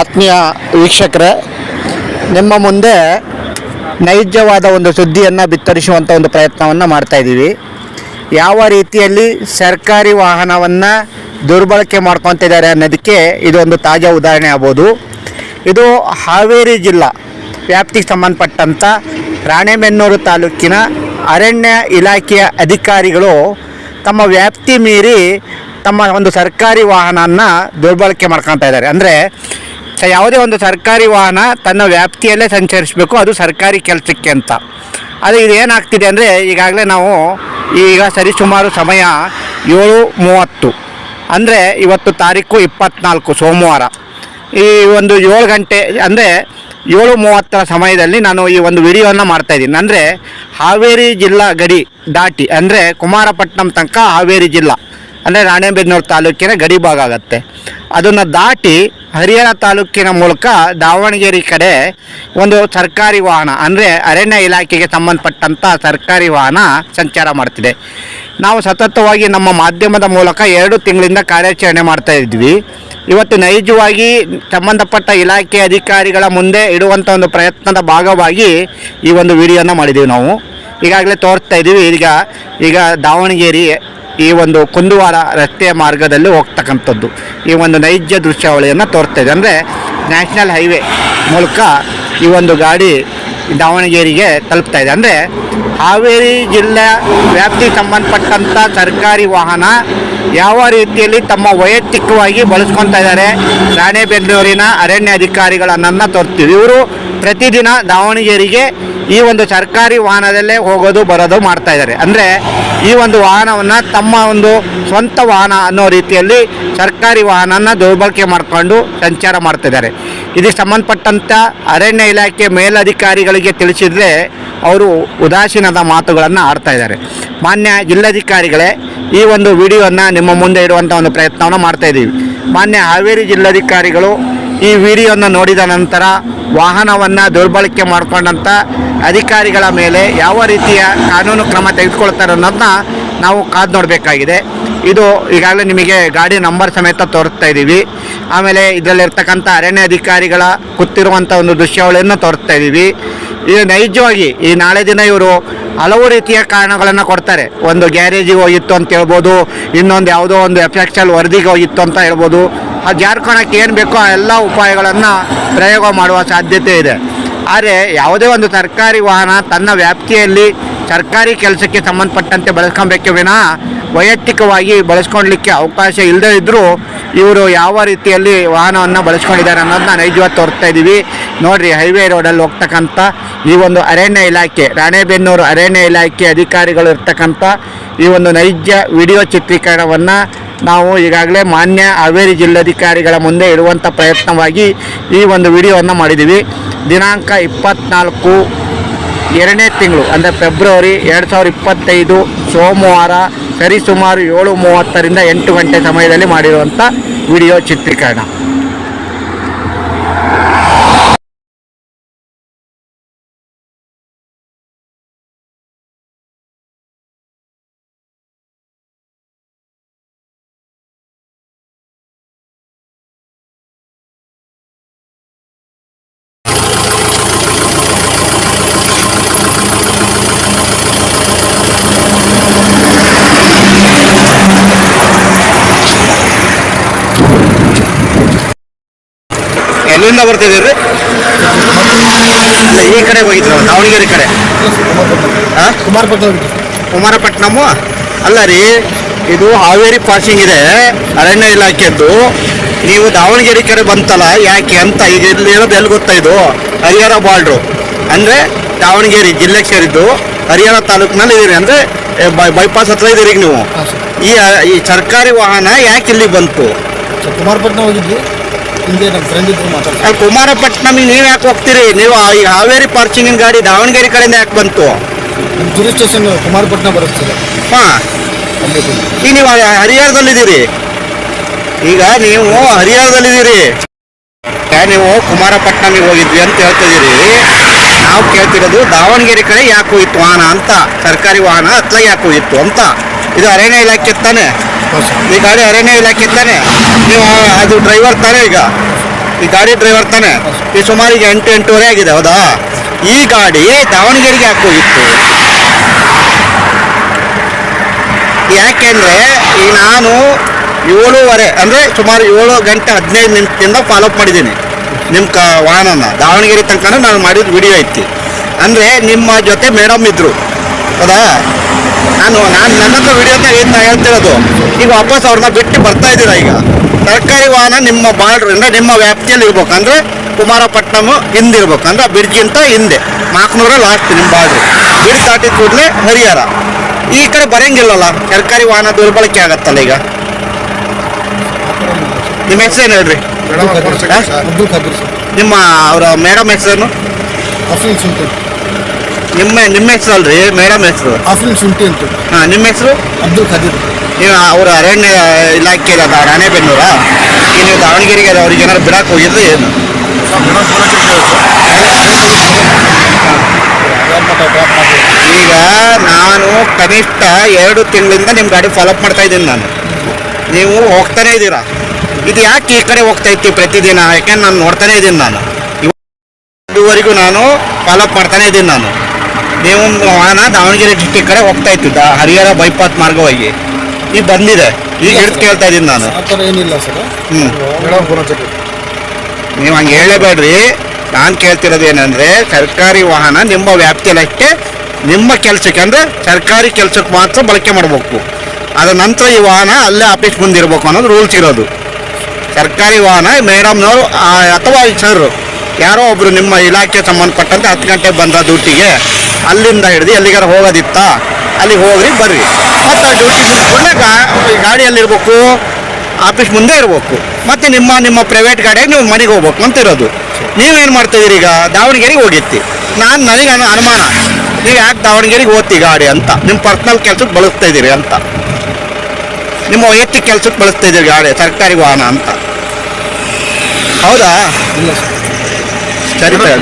ಆತ್ಮೀಯ ವೀಕ್ಷಕರೇ, ನಿಮ್ಮ ಮುಂದೆ ನೈಜವಾದ ಒಂದು ಸುದ್ದಿಯನ್ನು ಬಿತ್ತರಿಸುವಂಥ ಒಂದು ಪ್ರಯತ್ನವನ್ನು ಮಾಡ್ತಾ ಇದ್ದೀವಿ. ಯಾವ ರೀತಿಯಲ್ಲಿ ಸರ್ಕಾರಿ ವಾಹನವನ್ನು ದುರ್ಬಳಕೆ ಮಾಡ್ಕೊತಿದ್ದಾರೆ ಅನ್ನೋದಕ್ಕೆ ಇದೊಂದು ತಾಜಾ ಉದಾಹರಣೆ ಆಗ್ಬೋದು. ಇದು ಹಾವೇರಿ ಜಿಲ್ಲಾ ವ್ಯಾಪ್ತಿಗೆ ಸಂಬಂಧಪಟ್ಟಂಥ ರಾಣೆಬೆನ್ನೂರು ತಾಲೂಕಿನ ಅರಣ್ಯ ಇಲಾಖೆಯ ಅಧಿಕಾರಿಗಳು ತಮ್ಮ ವ್ಯಾಪ್ತಿ ಮೀರಿ ತಮ್ಮ ಒಂದು ಸರ್ಕಾರಿ ವಾಹನನ ದುರ್ಬಳಕೆ ಮಾಡ್ಕೊತಾ ಇದ್ದಾರೆ. ಅಂದರೆ ಯಾವುದೇ ಒಂದು ಸರ್ಕಾರಿ ವಾಹನ ತನ್ನ ವ್ಯಾಪ್ತಿಯಲ್ಲೇ ಸಂಚರಿಸಬೇಕು, ಅದು ಸರ್ಕಾರಿ ಕೆಲಸಕ್ಕೆ ಅಂತ. ಆದರೆ ಇದು ಏನಾಗ್ತಿದೆ ಅಂದರೆ ಈಗಾಗಲೇ ನಾವು ಈಗ ಸರಿಸುಮಾರು ಸಮಯ ಏಳು ಮೂವತ್ತು. ಅಂದರೆ ಇವತ್ತು ತಾರೀಕು ಇಪ್ಪತ್ನಾಲ್ಕು ಸೋಮವಾರ. ಈ ಒಂದು ಏಳು ಗಂಟೆ ಅಂದರೆ ಏಳು ಮೂವತ್ತರ ಸಮಯದಲ್ಲಿ ನಾನು ಈ ಒಂದು ವಿಡಿಯೋನ ಮಾಡ್ತಾ ಇದ್ದೀನಿ. ಅಂದರೆ ಹಾವೇರಿ ಜಿಲ್ಲಾ ಗಡಿ ದಾಟಿ, ಅಂದರೆ ಕುಮಾರಪಟ್ಟಣಂ ತನಕ ಹಾವೇರಿ ಜಿಲ್ಲಾ. ಅಂದರೆ ರಾಣೆಬೆನ್ನೂರು ತಾಲೂಕಿನ ಗಡಿ ಭಾಗ ಆಗುತ್ತೆ. ಅದನ್ನು ದಾಟಿ ಹರಿಹರ ತಾಲೂಕಿನ ಮೂಲಕ ದಾವಣಗೆರೆ ಕಡೆ ಒಂದು ಸರ್ಕಾರಿ ವಾಹನ, ಅಂದರೆ ಅರಣ್ಯ ಇಲಾಖೆಗೆ ಸಂಬಂಧಪಟ್ಟಂಥ ಸರ್ಕಾರಿ ವಾಹನ ಸಂಚಾರ ಮಾಡ್ತಿದೆ. ನಾವು ಸತತವಾಗಿ ನಮ್ಮ ಮಾಧ್ಯಮದ ಮೂಲಕ ಎರಡು ತಿಂಗಳಿಂದ ಕಾರ್ಯಾಚರಣೆ ಮಾಡ್ತಾ ಇದ್ವಿ. ಇವತ್ತು ನೈಜವಾಗಿ ಸಂಬಂಧಪಟ್ಟ ಇಲಾಖೆ ಅಧಿಕಾರಿಗಳ ಮುಂದೆ ಇಡುವಂಥ ಒಂದು ಪ್ರಯತ್ನದ ಭಾಗವಾಗಿ ಈ ಒಂದು ವಿಡಿಯೋನ ಮಾಡಿದ್ದೀವಿ ನಾವು. ಈಗಾಗಲೇ ತೋರಿಸ್ತಾ ಇದ್ದೀವಿ. ಈಗ ಈಗ ದಾವಣಗೆರೆ ಈ ಒಂದು ಕುಂದುವಾರ ರಸ್ತೆಯ ಮಾರ್ಗದಲ್ಲಿ ಹೋಗ್ತಕ್ಕಂಥದ್ದು. ಈ ಒಂದು ನೈಜ ದೃಶ್ಯಾವಳಿಯನ್ನು ತೋರ್ತಾ ಇದೆ. ಅಂದರೆ ನ್ಯಾಷನಲ್ ಹೈವೇ ಮೂಲಕ ಈ ಒಂದು ಗಾಡಿ ದಾವಣಗೆರೆಗೆ ತಲುಪ್ತಾ ಇದೆ. ಅಂದರೆ ಹಾವೇರಿ ಜಿಲ್ಲೆ ವ್ಯಾಪ್ತಿಗೆ ಸಂಬಂಧಪಟ್ಟಂಥ ಸರ್ಕಾರಿ ವಾಹನ ಯಾವ ರೀತಿಯಲ್ಲಿ ತಮ್ಮ ವೈಯಕ್ತಿಕವಾಗಿ ಬಳಸ್ಕೊತಾ ಇದ್ದಾರೆ, ರಾಣೆಬೆನ್ನೂರಿನ ಅರಣ್ಯ ಅಧಿಕಾರಿಗಳನ್ನ ತೋರಿಸ್ತೀವಿ ಇವರು ಪ್ರತಿದಿನ ದಾವಣಗೆರೆಗೆ ಈ ಒಂದು ಸರ್ಕಾರಿ ವಾಹನದಲ್ಲೇ ಹೋಗೋದು, ಬರೋದು ಮಾಡ್ತಾ ಇದ್ದಾರೆ. ಅಂದರೆ ಈ ಒಂದು ವಾಹನವನ್ನು ತಮ್ಮ ಒಂದು ಸ್ವಂತ ವಾಹನ ಅನ್ನೋ ರೀತಿಯಲ್ಲಿ ಸರ್ಕಾರಿ ವಾಹನನ ದುರ್ಬಳಕೆ ಮಾಡಿಕೊಂಡು ಸಂಚಾರ ಮಾಡ್ತಿದ್ದಾರೆ ಇದಕ್ಕೆ ಸಂಬಂಧಪಟ್ಟಂಥ ಅರಣ್ಯ ಇಲಾಖೆ ಮೇಲಧಿಕಾರಿಗಳಿಗೆ ತಿಳಿಸಿದರೆ ಅವರು ಉದಾಸೀನದ ಮಾತುಗಳನ್ನು ಆಡ್ತಾ ಇದ್ದಾರೆ. ಮಾನ್ಯ ಜಿಲ್ಲಾಧಿಕಾರಿಗಳೇ, ಈ ಒಂದು ವಿಡಿಯೋನ ನಿಮ್ಮ ಮುಂದೆ ಇಡುವಂಥ ಒಂದು ಪ್ರಯತ್ನವನ್ನು ಮಾಡ್ತಾ ಇದ್ದೀವಿ. ಮಾನ್ಯ ಹಾವೇರಿ ಜಿಲ್ಲಾಧಿಕಾರಿಗಳು ಈ ವಿಡಿಯೋನ ನೋಡಿದ ನಂತರ ವಾಹನವನ್ನು ದುರ್ಬಳಕೆ ಮಾಡಿಕೊಂಡಂಥ ಅಧಿಕಾರಿಗಳ ಮೇಲೆ ಯಾವ ರೀತಿಯ ಕಾನೂನು ಕ್ರಮ ತೆಗೆದುಕೊಳ್ತಾರೆ ಅನ್ನೋದನ್ನ ನಾವು ಕಾದು ನೋಡಬೇಕಾಗಿದೆ. ಇದು ಈಗಾಗಲೇ ನಿಮಗೆ ಗಾಡಿ ನಂಬರ್ ಸಮೇತ ತೋರಿಸ್ತಾ ಇದ್ದೀವಿ. ಆಮೇಲೆ ಇದರಲ್ಲಿರ್ತಕ್ಕಂಥ ಅರಣ್ಯ ಅಧಿಕಾರಿಗಳ ಕೂತಿರುವಂಥ ಒಂದು ದೃಶ್ಯಾವಳಿಯನ್ನು ತೋರಿಸ್ತಾ ಇದ್ದೀವಿ. ಇದು ನೈಜವಾಗಿ ಈ ನಾಳೆ ದಿನ ಇವರು ಹಲವು ರೀತಿಯ ಕಾರಣಗಳನ್ನು ಕೊಡ್ತಾರೆ. ಒಂದು ಗ್ಯಾರೇಜಿಗೆ ಹೋಗಿತ್ತು ಅಂತ ಹೇಳ್ಬೋದು, ಇನ್ನೊಂದು ಯಾವುದೋ ಒಂದು ಎಫ್ ಎಕ್ಸ್ ಎಲ್ ವರದಿಗೆ ಹೋಗಿತ್ತು ಅಂತ ಹೇಳ್ಬೋದು. ಆ ಜಾರ್ಕೊಳಕ್ಕೆ ಏನು ಬೇಕೋ ಆ ಎಲ್ಲ ಉಪಾಯಗಳನ್ನು ಪ್ರಯೋಗ ಮಾಡುವ ಸಾಧ್ಯತೆ ಇದೆ. ಆದರೆ ಯಾವುದೇ ಒಂದು ಸರ್ಕಾರಿ ವಾಹನ ತನ್ನ ವ್ಯಾಪ್ತಿಯಲ್ಲಿ ಸರ್ಕಾರಿ ಕೆಲಸಕ್ಕೆ ಸಂಬಂಧಪಟ್ಟಂತೆ ಬಳಸ್ಕೊಬೇಕೆ ವಿನಃ ವೈಯಕ್ತಿಕವಾಗಿ ಬಳಸ್ಕೊಳ್ಲಿಕ್ಕೆ ಅವಕಾಶ ಇಲ್ಲದೇ ಇದ್ದರೂ ಇವರು ಯಾವ ರೀತಿಯಲ್ಲಿ ವಾಹನವನ್ನು ಬಳಸ್ಕೊಂಡಿದ್ದಾರೆ ಅನ್ನೋದನ್ನ ನೈಜವಾಗಿ ತೋರಿಸ್ತಾ ಇದ್ದೀವಿ. ನೋಡಿರಿ, ಹೈವೇ ರೋಡಲ್ಲಿ ಹೋಗ್ತಕ್ಕಂಥ ಈ ಒಂದು ಅರಣ್ಯ ಇಲಾಖೆ, ರಾಣೆಬೆನ್ನೂರು ಅರಣ್ಯ ಇಲಾಖೆ ಅಧಿಕಾರಿಗಳು ಇರ್ತಕ್ಕಂಥ ಈ ಒಂದು ನೈಜ ವಿಡಿಯೋ ಚಿತ್ರೀಕರಣವನ್ನು ನಾವು ಈಗಾಗಲೇ ಮಾನ್ಯ ಹಾವೇರಿ ಜಿಲ್ಲಾಧಿಕಾರಿಗಳ ಮುಂದೆ ಇಡುವಂಥ ಪ್ರಯತ್ನವಾಗಿ ಈ ಒಂದು ವಿಡಿಯೋವನ್ನು ಮಾಡಿದ್ದೀವಿ. ದಿನಾಂಕ ಇಪ್ಪತ್ನಾಲ್ಕು ಎರಡನೇ ತಿಂಗಳು, ಅಂದರೆ ಫೆಬ್ರವರಿ ಎರಡು ಸಾವಿರದ ಇಪ್ಪತ್ತೈದು ಸೋಮವಾರ ಸರಿಸುಮಾರು ಏಳು ಮೂವತ್ತರಿಂದ ಎಂಟು ಗಂಟೆ ಸಮಯದಲ್ಲಿ ಮಾಡಿರುವಂಥ ವಿಡಿಯೋ ಚಿತ್ರೀಕರಣ. ಎಲ್ಲಿಂದ ಬರ್ತಿದ್ದೀರಿ ಅಲ್ಲ, ಈ ಕಡೆ ಹೋಗಿದ್ರು ದಾವಣಗೆರೆ ಕಡೆ. ಹಾಂ ಕುಮಾರಪಟ್ಟಣ ಕುಮಾರಪಟ್ಟಣಮು? ಅಲ್ಲ ರೀ ಇದು ಹಾವೇರಿ ಪಾಸಿಂಗ್ ಇದೆ ಅರಣ್ಯ ಇಲಾಖೆದ್ದು ನೀವು ದಾವಣಗೆರೆ ಕಡೆ ಬಂತಲ್ಲ ಯಾಕೆ ಅಂತ ಈಗ ಇಲ್ಲಿ ಇರೋದು ಎಲ್ಲಿ ಗೊತ್ತಾ ಇದು? ಹರಿಹರ ಬಾರ್ಡ್ರು. ಅಂದರೆ ದಾವಣಗೆರೆ ಜಿಲ್ಲೆ ಸೇರಿದ್ದು ಹರಿಹರ ತಾಲೂಕಿನಲ್ಲಿ ಇದ್ದೀರಿ ಅಂದರೆ ಬೈಪಾಸ್ ಹತ್ರ ಇದ್ದೀರಿ ಈಗ ನೀವು. ಈ ಈ ಸರ್ಕಾರಿ ವಾಹನ ಯಾಕೆ ಇಲ್ಲಿ ಬಂತು? ಕುಮಾರಪಟ್ಟಣ ಹೋಗಿದ್ವಿ. ಹಿಂದೆ ನಮ್ಮ ಫ್ರೆಂಡ್ ಇದ್ರು ಮಾತಾಡ್ತಾರೆ ಅಲ್ಲಿ ಕುಮಾರಪಟ್ಟಣಮಿಗೆ ನೀವು ಯಾಕೆ ಹೋಗ್ತೀರಿ? ನೀವು ಆ- ಈ ಹಾವೇರಿ ಪಾರ್ಕಿಂಗಿನ ಗಾಡಿ ದಾವಣಗೆರೆ ಕಡೆಯಿಂದ ಯಾಕೆ ಬಂತು? ನಮ್ಮ ಟೂರಿಸ್ಟ್ ಸ್ಟೇಷನ್ ಕುಮಾರಪಟ್ಟಣ ಬರುತ್ತೆ ಸರ್. ಹಾಂ. ಅಲ್ಲಿ ಹೋಗಿ. ಈಗ ನೀವು ಹರಿಹರದಲ್ಲಿದ್ದೀರಿ. ಈಗ ನೀವು ಹರಿಹರದಲ್ಲಿದ್ದೀರಿ. ಈಗ ನೀವು ಕುಮಾರಪಟ್ಟಣಮಿಗೆ ಹೋಗಿದ್ವಿ ಅಂತ ಹೇಳ್ತಿದ್ದೀರಿ ನಾವು ಕೇಳ್ತಿರೋದು ದಾವಣಗೆರೆ ಕಡೆ ಯಾಕೆ ಹೋಯಿತು ವಾಹನ ಅಂತ? ಸರ್ಕಾರಿ ವಾಹನ ಅತ್ಲಾಗ ಯಾಕೆ ಹೋಗಿತ್ತು ಅಂತ? ಇದು ಅರಣ್ಯ ಇಲಾಖೆ ತಾನೆ? ಈ ಗಾಡಿ ಅರಣ್ಯ ಇಲಾಖೆ ತಾನೆ? ನೀವು ಅದು ಡ್ರೈವರ್ ತಾನೆ ಈಗ? ಈ ಗಾಡಿ ಡ್ರೈವರ್ ತಾನೆ? ಈ ಸುಮಾರು ಈಗ ಎಂಟು ಎಂಟೂವರೆ ಆಗಿದೆ ಹೌದಾ? ಈ ಗಾಡಿ ದಾವಣಗೆರೆಗೆ ಯಾಕೆ ಹೋಗಿತ್ತು ಯಾಕೆಂದ್ರೆ ಈ ನಾನು ಏಳುವರೆ ಅಂದ್ರೆ ಸುಮಾರು ಏಳು ಗಂಟೆ ಹದಿನೈದು ನಿಮಿಷದಿಂದ ಫಾಲೋಅಪ್ ಮಾಡಿದ್ದೀನಿ. ನಿಮ್ಮ ಕ ವಾಹನನ. ದಾವಣಗೆರೆ ತನಕ ನಾನು ಮಾಡಿದ ವಿಡಿಯೋ ಐತಿ. ಅಂದ್ರೆ ನಿಮ್ಮ ಜೊತೆ ಮೇಡಮ್ ಇದ್ರು. ಹೌದಾ? ನಾನು ನಾನು ನನ್ನ ವಿಡಿಯೋದಾಗ ಏನು ಹೇಳ್ತಿರೋದು ಈಗ ವಾಪಸ್ ಅವ್ರನ್ನ ಬಿಟ್ಟು ಬರ್ತಾ ಇದ್ದೀರಾ ಈಗ? ಸರ್ಕಾರಿ ವಾಹನ ನಿಮ್ಮ ಬಾರ್ಡ್ರ್ ಅಂದ್ರೆ ನಿಮ್ಮ ವ್ಯಾಪ್ತಿಯಲ್ಲಿ ಇರ್ಬೇಕು ಅಂದ್ರೆ ಕುಮಾರಪಟ್ಟಣಮು ಹಿಂದಿರ್ಬೇಕು ಅಂದ್ರೆ ಆ ಹಿಂದೆ ನಾಲ್ಕುನೂರ ಲಾಸ್ಟ್ ನಿಮ್ಮ ಬಾರ್ಡ್ರು ಬಿಡ್ ದಾಟಿದ ಕೂಡಲೇ ಹರಿಹರ. ಈ ಕಡೆ ಬರೋಂಗಿಲ್ಲಲ್ಲ ಸರ್ಕಾರಿ ವಾಹನ ದುರ್ಬಳಕೆ ಆಗತ್ತಲ್ಲ ಈಗ? ನಿಮ್ಮ ಹೆಸರೇನು ಹೇಳ್ರಿ? ನಿಮ್ಮ ಅವರ ಮೇಡಮ್ ಹೆಸರೇನು? ಶುಂಠಿ ನಿಮ್ಮ ನಿಮ್ಮ ಹೆಸರು ಅಲ್ರಿ ಮೇಡಮ್ ಹೆಸರು. ಆಫ್ರಿನ್ ಶುಂಠಿ ಅಂತ. ಹಾಂ ನಿಮ್ಮ ಹೆಸರು? ಅಬ್ದುಲ್ ಖದೀರ್. ನೀವು ಅವರು ಅರಣ್ಯ ಇಲಾಖೆ ಇರೋದ ರಾಣೆಬೆನ್ನೂರ? ಈಗ ನೀವು ದಾವಣಗೆರೆಗೆ ಅವ್ರಿಗೆ ಏನಾರು ಬಿಡಕ್ಕೆ ಹೋಗಿದ್ರೆ ಏನು? ಈಗ ನಾನು ಕನಿಷ್ಠ ಎರಡು ತಿಂಗಳಿಂದ ನಿಮ್ಮ ಗಾಡಿ ಫಾಲೋಅಪ್ ಮಾಡ್ತಾ ಇದ್ದೀನಿ ನಾನು. ನೀವು ಹೋಗ್ತಾನೆ ಇದ್ದೀರಾ? ಇದು ಯಾಕೆ ಈ ಕಡೆ ಹೋಗ್ತಾ ಇತ್ತು ಪ್ರತಿದಿನ? ಯಾಕೆಂದ್ರೆ ನಾನು ನೋಡ್ತಾನೆ ಇದ್ದೀನಿ ನಾನು. ಇದುವರೆಗೂ ನಾನು ಫಾಲೋಅಪ್ ಮಾಡ್ತಾನೆ ಇದ್ದೀನಿ ನಾನು. ನೀವು ವಾಹನ ದಾವಣಗೆರೆ ಡಿಸ್ಟಿಕ್ ಕಡೆ ಹೋಗ್ತಾ ಇತ್ತು. ದಾ- ಹರಿಹರ ಬೈಪಾಸ್ ಮಾರ್ಗವಾಗಿ. ಈಗ ಬಂದಿದೆ. ಈಗ ಹಿಡಿದು ಕೇಳ್ತಾ ಇದ್ದೀನಿ ನಾನು. ಆ ಥರ ಏನಿಲ್ಲ ಸರ್ ಹ್ಞೂ ಮೇಡಮ್ ಫೋನ್ ಹಚ್ಚಕ್ಕೆ ನೀವು ಹಂಗೆ ಹೇಳಬೇಡ್ರಿ. ನಾನು ಕೇಳ್ತಿರೋದು ಏನಂದ್ರೆ ಸರ್ಕಾರಿ ವಾಹನ ನಿಮ್ಮ ವ್ಯಾಪ್ತಿಯಲ್ಲಿ ಅಷ್ಟೇ ನಿಮ್ಮ ಕೆಲಸಕ್ಕೆ ಅಂದ್ರೆ ಸರ್ಕಾರಿ ಕೆಲಸಕ್ಕೆ ಮಾತ್ರ ಬಳಕೆ ಮಾಡಬೇಕು. ಅದ ನಂತರ ಈ ವಾಹನ ಅಲ್ಲೇ ಆಫೀಸ್ ಮುಂದೆ ಇರಬೇಕು ಅನ್ನೋದು ರೂಲ್ಸ್ ಇರೋದು. ಸರ್ಕಾರಿ ವಾಹನ ಮೇಡಮ್ನವರು ಅಥವಾ ಸರ್ ಯಾರೋ ಒಬ್ರು ನಿಮ್ಮ ಇಲಾಖೆ ಸಂಬಂಧಪಟ್ಟಂತೆ ಹತ್ತು ಗಂಟೆಗೆ ಬಂದ ಡ್ಯೂಟಿಗೆ ಅಲ್ಲಿಂದ ಹಿಡಿದು ಎಲ್ಲಿಗಾರ ಹೋಗೋದಿತ್ತಾ ಅಲ್ಲಿಗೆ ಹೋಗ್ರಿ ಬರ್ರಿ. ಮತ್ತು ಆ ಡ್ಯೂಟಿ ಮುಗಿಸ್ಕೊಂಡಾಗ ಗಾಡಿಯಲ್ಲಿರ್ಬೇಕು ಆಫೀಸ್ ಮುಂದೆ ಇರಬೇಕು. ಮತ್ತೆ ನಿಮ್ಮ ನಿಮ್ಮ ಪ್ರೈವೇಟ್ ಗಾಡಿಯಾಗಿ ನೀವು ಮನೆಗೆ ಹೋಗ್ಬೇಕು ಅಂತ ಇರೋದು. ನೀವೇನು ಮಾಡ್ತಿದ್ದೀರಿ ಈಗ? ದಾವಣಗೆರೆಗೆ ಹೋಗಿತ್ತಿ. ನಾನು ನನಗೆ ಅನುಮಾನ. ನೀವು ಯಾಕೆ ದಾವಣಗೆರೆಗೆ ಓದ್ತಿ ಗಾಡಿ ಅಂತ? ನಿಮ್ಮ ಪರ್ಸ್ನಲ್ ಕೆಲಸಕ್ಕೆ ಬಳಸ್ತಾ ಇದ್ದೀರಿ ಅಂತ. ನಿಮ್ಮ ವೈಯಕ್ತಿಕ ಕೆಲಸಕ್ಕೆ ಬಳಸ್ತಾ ಇದ್ದೀರಿ ಗಾಡಿ ಸರ್ಕಾರಿ ವಾಹನ ಅಂತ. ಹೌದಾ? ಸರಿ ಸರ್